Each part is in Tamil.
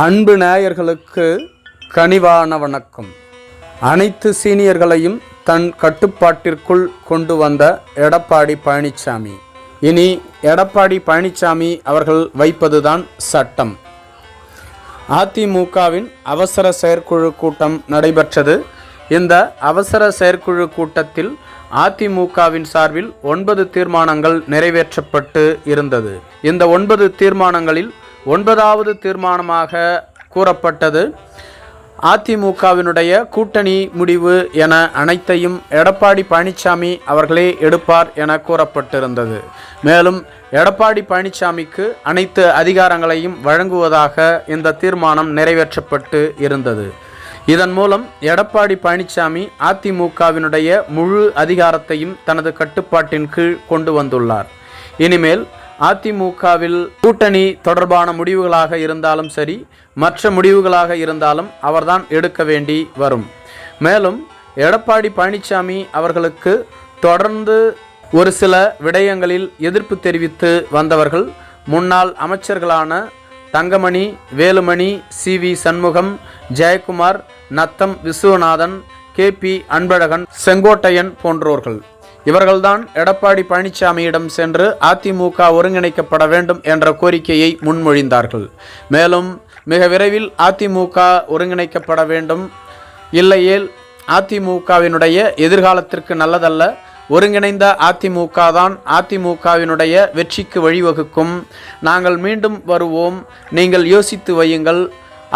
அன்பு நேயர்களுக்கு கனிவான வணக்கம். அனைத்து சீனியர்களையும் தன் கட்டுப்பாட்டிற்குள் கொண்டு வந்த எடப்பாடி பழனிசாமி இனி எடப்பாடி பழனிசாமி அவர்கள் வைப்பதுதான் சட்டம். அதிமுகவின் அவசர செயற்குழு கூட்டம் நடைபெற்றது. இந்த அவசர செயற்குழு கூட்டத்தில் அதிமுகவின் சார்பில் ஒன்பது தீர்மானங்கள் நிறைவேற்றப்பட்டு இருந்தது. இந்த ஒன்பது தீர்மானங்களில் ஒன்பதாவது தீர்மானமாக கூறப்பட்டது. அதிமுகவினுடைய கூட்டணி முடிவு என அனைத்தையும் எடப்பாடி பழனிசாமி அவர்களே எடுப்பார் என கூறப்பட்டிருந்தது. மேலும் எடப்பாடி பழனிசாமிக்கு அனைத்து அதிகாரங்களையும் வழங்குவதாக இந்த தீர்மானம் நிறைவேற்றப்பட்டு இருந்தது. இதன் மூலம் எடப்பாடி பழனிசாமி அதிமுகவினுடைய முழு அதிகாரத்தையும் தனது கட்டுப்பாட்டின் கீழ் கொண்டு வந்துள்ளார். இனிமேல் அதிமுகவில் கூட்டணி தொடர்பான முடிவுகளாக இருந்தாலும் சரி மற்ற முடிவுகளாக இருந்தாலும் அவர்தான் எடுக்க வேண்டி வரும். மேலும் எடப்பாடி பழனிசாமி அவர்களுக்கு தொடர்ந்து ஒரு சில விடயங்களில் எதிர்ப்பு தெரிவித்து வந்தவர்கள் முன்னாள் அமைச்சர்களான Thangamani Velumani C V Shanmugam Jayakumar Natham Viswanathan K P Anbazhagan Sengottaiyan போன்றோர்கள். இவர்கள்தான் எடப்பாடி பழனிசாமியிடம் சென்று அதிமுக ஒருங்கிணைக்கப்பட வேண்டும் என்ற கோரிக்கையை முன்மொழிந்தார்கள். மேலும் மிக விரைவில் அதிமுக ஒருங்கிணைக்கப்பட வேண்டும். இல்லையேல் அதிமுகவினுடைய எதிர்காலத்திற்கு நல்லதல்ல. ஒருங்கிணைந்த அதிமுக தான் அதிமுகவினுடைய வெற்றிக்கு வழிவகுக்கும். நாங்கள் மீண்டும் வருவோம். நீங்கள் யோசித்து வையுங்கள்.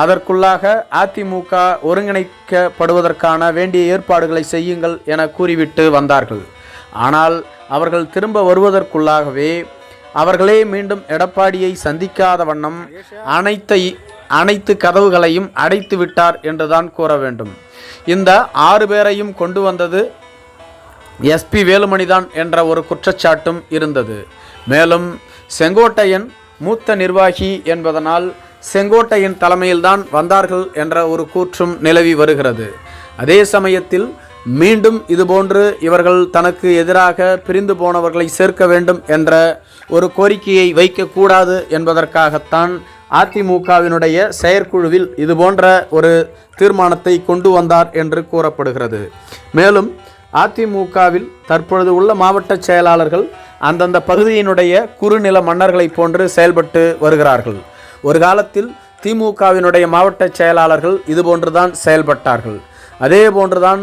அதற்குள்ளாக அதிமுக ஒருங்கிணைக்கப்படுவதற்கான வேண்டிய ஏற்பாடுகளை செய்யுங்கள் என கூறிவிட்டு வந்தார்கள். ஆனால் அவர்கள் திரும்ப வருவதற்குள்ளாகவே அவர்களே மீண்டும் எடப்பாடியை சந்திக்காத வண்ணம் அனைத்தை அனைத்து கதவுகளையும் அடைத்து விட்டார் என்றுதான் கூற வேண்டும். இந்த ஆறு பேரையும் கொண்டு வந்தது எஸ்பி வேலுமணிதான் என்ற ஒரு குற்றச்சாட்டும் இருந்தது. மேலும் செங்கோட்டையன் மூத்த நிர்வாகி என்பதனால் செங்கோட்டையின் தலைமையில்தான் வந்தார்கள் என்ற ஒரு கூற்றும் நிலவி வருகிறது. அதே சமயத்தில் மீண்டும் இதுபோன்று இவர்கள் தனக்கு எதிராக பிரிந்து போனவர்களை சேர்க்க வேண்டும் என்ற ஒரு கோரிக்கையை வைக்கக்கூடாது என்பதற்காகத்தான் அதிமுகவினுடைய செயற்குழுவில் இதுபோன்ற ஒரு தீர்மானத்தை கொண்டு வந்தார் என்று கூறப்படுகிறது. மேலும் அதிமுகவில் தற்பொழுது உள்ள மாவட்ட செயலாளர்கள் அந்தந்த பகுதியினுடைய குறுநில மன்னர்களைப் போன்று செயல்பட்டு வருகிறார்கள். ஒரு காலத்தில் திமுகவினுடைய மாவட்ட செயலாளர்கள் இதுபோன்றுதான் செயல்பட்டார்கள். அதே போன்றுதான்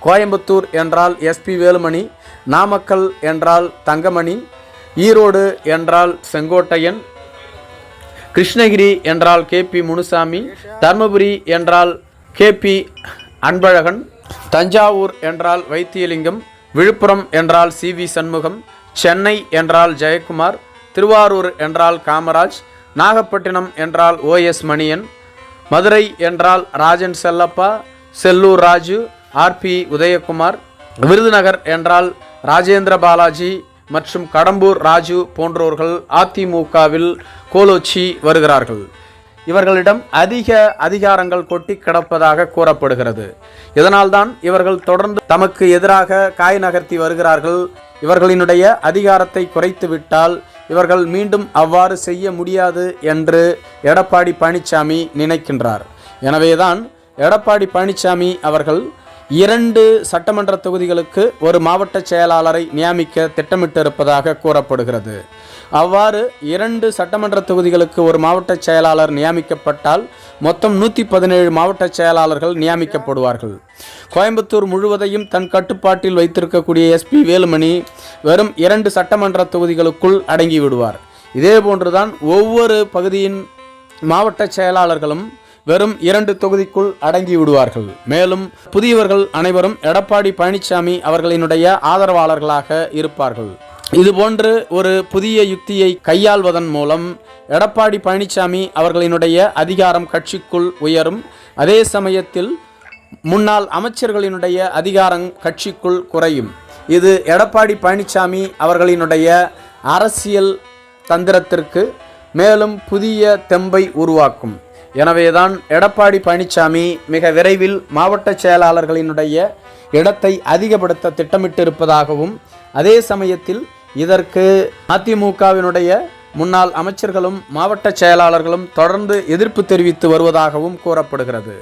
கோயம்புத்தூர் என்றால் எஸ்பி வேலுமணி நாமக்கல் என்றால் தங்கமணி ஈரோடு என்றால் செங்கோட்டையன் கிருஷ்ணகிரி என்றால் கேபி முனுசாமி தர்மபுரி என்றால் கேபி அன்பழகன் தஞ்சாவூர் என்றால் வைத்தியலிங்கம் விழுப்புரம் என்றால் சி வி சண்முகம் சென்னை என்றால் ஜெயக்குமார் திருவாரூர் என்றால் காமராஜ் நாகப்பட்டினம் என்றால் ஓஎஸ் மணியன் மதுரை என்றால் ராஜன் செல்லப்பா செல்லூர் ராஜு ஆர்பி உதயகுமார் விருதுநகர் என்றால் ராஜேந்திர பாலாஜி மற்றும் கடம்பூர் ராஜு போன்றோர்கள் அதிமுகவில் கோலோச்சி வருகிறார்கள். இவர்களிடம் அதிக அதிகாரங்கள் கொட்டி கிடப்பதாக கூறப்படுகிறது. இதனால்தான் இவர்கள் தொடர்ந்து தமக்கு எதிராக காய் நகர்த்தி வருகிறார்கள். இவர்களினுடைய அதிகாரத்தை குறைத்துவிட்டால் இவர்கள் மீண்டும் அவ்வாறு செய்ய முடியாது என்று எடப்பாடி பழனிசாமி நினைக்கின்றார். எனவேதான் எடப்பாடி பழனிசாமி அவர்கள் இரண்டு சட்டமன்ற தொகுதிகளுக்கு ஒரு மாவட்ட செயலாளரை நியமிக்க திட்டமிட்டிருப்பதாக கூறப்படுகிறது. அவ்வாறு இரண்டு சட்டமன்ற தொகுதிகளுக்கு ஒரு மாவட்ட செயலாளர் நியமிக்கப்பட்டால் மொத்தம் நூற்றி பதினேழு மாவட்ட செயலாளர்கள் நியமிக்கப்படுவார்கள். கோயம்புத்தூர் முழுவதையும் தன் கட்டுப்பாட்டில் வைத்திருக்கக்கூடிய எஸ்பி வேலுமணி வெறும் இரண்டு சட்டமன்ற தொகுதிகளுக்குள் அடங்கி விடுவார் இதே போன்றுதான் ஒவ்வொரு பகுதியின் மாவட்ட செயலாளர்களும் வெறும் இரண்டு தொகுதிக்குள் அடங்கி விடுவார்கள். மேலும் புதியவர்கள் அனைவரும் எடப்பாடி பழனிசாமி அவர்களினுடைய ஆதரவாளர்களாக இருப்பார்கள். இதுபோன்று ஒரு புதிய யுக்தியை கையாள்வதன் மூலம் எடப்பாடி பழனிசாமி அவர்களினுடைய அதிகாரம் கட்சிக்குள் உயரும். அதே சமயத்தில் முன்னாள் அமைச்சர்களினுடைய அதிகாரம் கட்சிக்குள் குறையும். இது எடப்பாடி பழனிசாமி அவர்களினுடைய அரசியல் தந்திரத்திற்கு மேலும் புதிய தெம்பை உருவாக்கும். எனவேதான் எடப்பாடி பழனிசாமி மிக விரைவில் மாவட்ட செயலாளர்களினுடைய இடத்தை அதிகப்படுத்த திட்டமிட்டிருப்பதாகவும் அதே சமயத்தில் இதற்கு அதிமுகவினுடைய முன்னாள் அமைச்சர்களும் மாவட்ட செயலாளர்களும் தொடர்ந்து எதிர்ப்பு தெரிவித்து வருவதாகவும் கூறப்படுகிறது.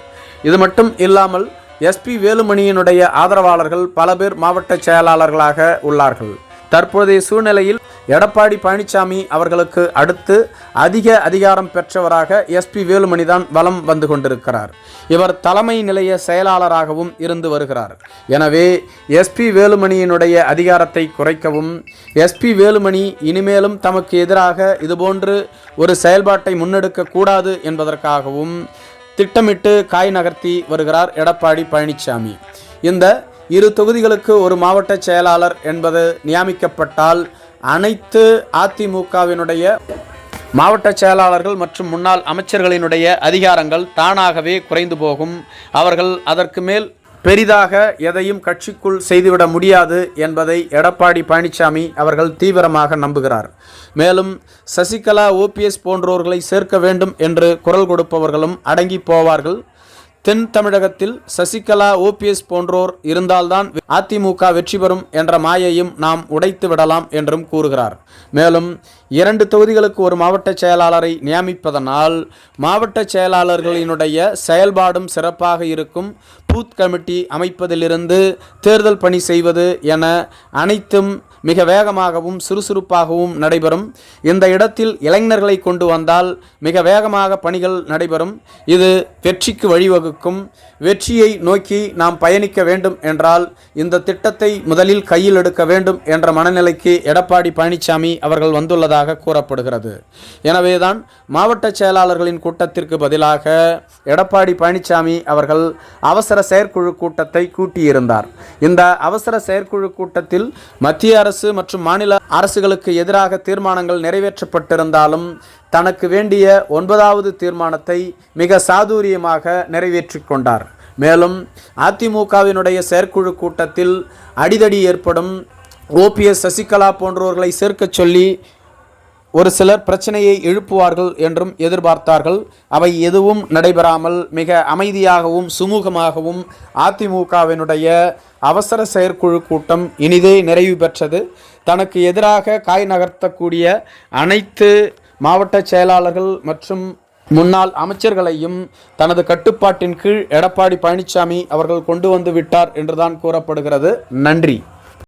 இது மட்டும் இல்லாமல் எஸ்பி வேலுமணியினுடைய ஆதரவாளர்கள் பல பேர் மாவட்ட செயலாளர்களாக உள்ளார்கள். தற்போதைய சூழ்நிலையில் எடப்பாடி பழனிசாமி அவர்களுக்கு அடுத்து அதிக அதிகாரம் பெற்றவராக எஸ்பி வேலுமணி தான் வலம் வந்து கொண்டிருக்கிறார். இவர் தலைமை நிலைய செயலாளராகவும் இருந்து வருகிறார். எனவே எஸ்பி வேலுமணியினுடைய அதிகாரத்தை குறைக்கவும் எஸ்பி வேலுமணி இனிமேலும் தமக்கு எதிராக இதுபோன்று ஒரு செயல்பாட்டை முன்னெடுக்க கூடாது என்பதற்காகவும் திட்டமிட்டு காய் நகர்த்தி வருகிறார் எடப்பாடி பழனிசாமி. இந்த இரு தொகுதிகளுக்கு ஒரு மாவட்ட செயலாளர் என்பது நியமிக்கப்பட்டால் அனைத்து அதிமுகவினுடைய மாவட்ட செயலாளர்கள் மற்றும் முன்னாள் அமைச்சர்களினுடைய அதிகாரங்கள் தானாகவே குறைந்து போகும். அவர்கள் அதற்கு மேல் பெரிதாக எதையும் கட்சிக்குள் செய்துவிட முடியாது என்பதை எடப்பாடி பழனிசாமி அவர்கள் தீவிரமாக நம்புகிறார். மேலும் சசிகலா ஓபிஎஸ் போன்றோர்களை சேர்க்க வேண்டும் என்று குரல் கொடுப்பவர்களும் அடங்கி போவார்கள். தென் தமிழகத்தில் சசிகலா ஓபிஎஸ் போன்றோர் இருந்தால்தான் அதிமுக வெற்றி பெறும் என்ற மாயையும் நாம் உடைத்து விடலாம் என்றும் கூறுகிறார். மேலும் இரண்டு தொகுதிகளுக்கு ஒரு மாவட்ட செயலாளரை நியமிப்பதனால் மாவட்ட செயலாளர்களினுடைய செயல்பாடும் சிறப்பாக இருக்கும். பூத் கமிட்டி அமைப்பதிலிருந்து தேர்தல் பணி செய்வது என அனைத்தும் மிக வேகமாகவும் சுறுசுறுப்பாகவும் நடைபெறும். இந்த இடத்தில் இளைஞர்களை கொண்டு வந்தால் மிக வேகமாக பணிகள் நடைபெறும். இது வெற்றிக்கு வழிவகுக்கும். வெற்றியை நோக்கி நாம் பயணிக்க வேண்டும் என்றால் இந்த திட்டத்தை முதலில் கையில் எடுக்க வேண்டும் என்ற மனநிலைக்கு எடப்பாடி பழனிசாமி அவர்கள் வந்துள்ளதாக கூறப்படுகிறது. எனவேதான் மாவட்ட செயலாளர்களின் கூட்டத்திற்கு பதிலாக எடப்பாடி பழனிசாமி அவர்கள் அவசர செயற்குழு கூட்டத்தை கூட்டியிருந்தார். இந்த அவசர செயற்குழு கூட்டத்தில் மத்திய அரசு மற்றும் மாநில அரசுகளுக்கு எதிராக தீர்மானங்கள் நிறைவேற்றப்பட்டிருந்தாலும் தனக்கு வேண்டிய ஒன்பதாவது தீர்மானத்தை மிக சாதுரியமாக நிறைவேற்றி கொண்டார். மேலும் அதிமுகவினுடைய செயற்குழு கூட்டத்தில் அடிதடி ஏற்படும் ஓபிஎஸ் சசிகலா போன்றவர்களை சேர்க்கச் சொல்லி ஒரு சிலர் பிரச்சனையை எழுப்புவார்கள் என்றும் எதிர்பார்த்தார்கள். அவை எதுவும் நடைபெறாமல் மிக அமைதியாகவும் சுமூகமாகவும் அதிமுகவினுடைய அவசர செயற்குழு கூட்டம் இனிதே நிறைவு பெற்றது. தனக்கு எதிராக காய் நகர்த்தக்கூடிய அனைத்து மாவட்ட செயலாளர்கள் மற்றும் முன்னாள் அமைச்சர்களையும் தனது கட்டுப்பாட்டின் கீழ் எடப்பாடி பழனிசாமி அவர்கள் கொண்டு வந்து விட்டார் என்றுதான் கூறப்படுகிறது. நன்றி.